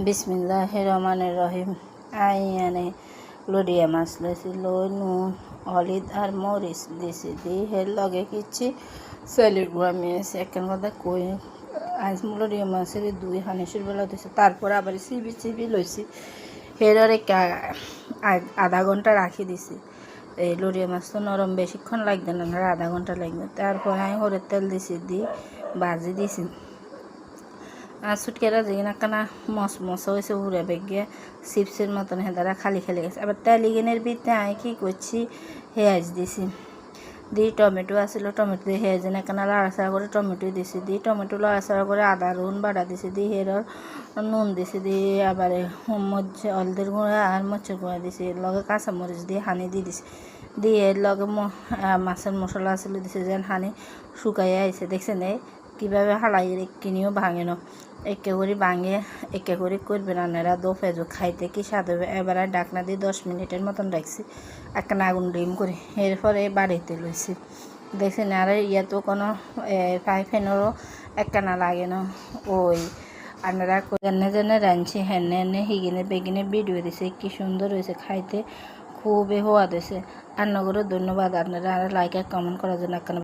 বিসমিল্লাহ রহমানের রহিম আই আনে লড়িয়া মাছ লইছি লই নুন হলিদ আর মরিচ দিছি দি হের লগে কিচ্ছি। সেলির গুঁড়া মিয়েছি একখান কথা কই। আজ লড়িয়া মাছের দুই হানিসের বেলা দিছি। তারপর আবার চিবি চিবি লইছি। হেররে আধা ঘণ্টা রাখি দিছি। এই লড়িয়া মাছ তো নরম বেশিক্ষণ লাগবে না, আধা ঘণ্টা লাগবে। তারপর আমি হরের তেল দিছি দি ভাজি দিছি। আর সুটকেরা যেখানে কানা মস মশা হয়েছে উড়ে বেগিয়ে চিপসের মতন হেদারা খালি খালি গেছে। আবার তেলিগেনের বিতে আমি কী করছি হেয়াজ দিছি। দি টমেটো আসছিল টমেটো দিয়ে হেয়াজ না কেনা লাড়াচাড়া করে টমেটো দিছি। দি টমেটো লাড়াচাড়া করে আদা রুন বাটা দিছি। দি হেরর নুন দিছি। দি আবার মরিচ হলদের গুঁড়া আর মরিচের গুঁড়া দিছি। লগে কাঁচামরিচ দিয়ে হানি দিয়ে দিছি। দিয়ে লগে মাছের মশলা আসলে দিছে যেন হানি শুকাইয়া আইছে দেখছেন? এই কীভাবে হালাই কিনিও ভাঙে না। একে করে ভাঙে, একে করে করবে রান্নারা দো ফেজো, খাইতে কি স্বাদ হবে? এবার ডাকনা দিয়ে দশ মিনিটের মতন রাখছি। একটা আগুন ডিম করে, এরপরে বাড়িতে লইছি। দেখছেন আর ইয়া তো কোনো ফাই ফেনেরও একখানা লাগে না। ওই আপনারা জেনে জেনে রাঁধছি। হেনে হেনে হিগিনে বেগিনে ভিডিও দিছে, কি সুন্দর হয়েছে খাইতে। খুবই হওয়া দিয়েছে আর নগরে ধন্যবাদ। আপনারা আর লাইক আর কমেন্ট করার জন্য একখানা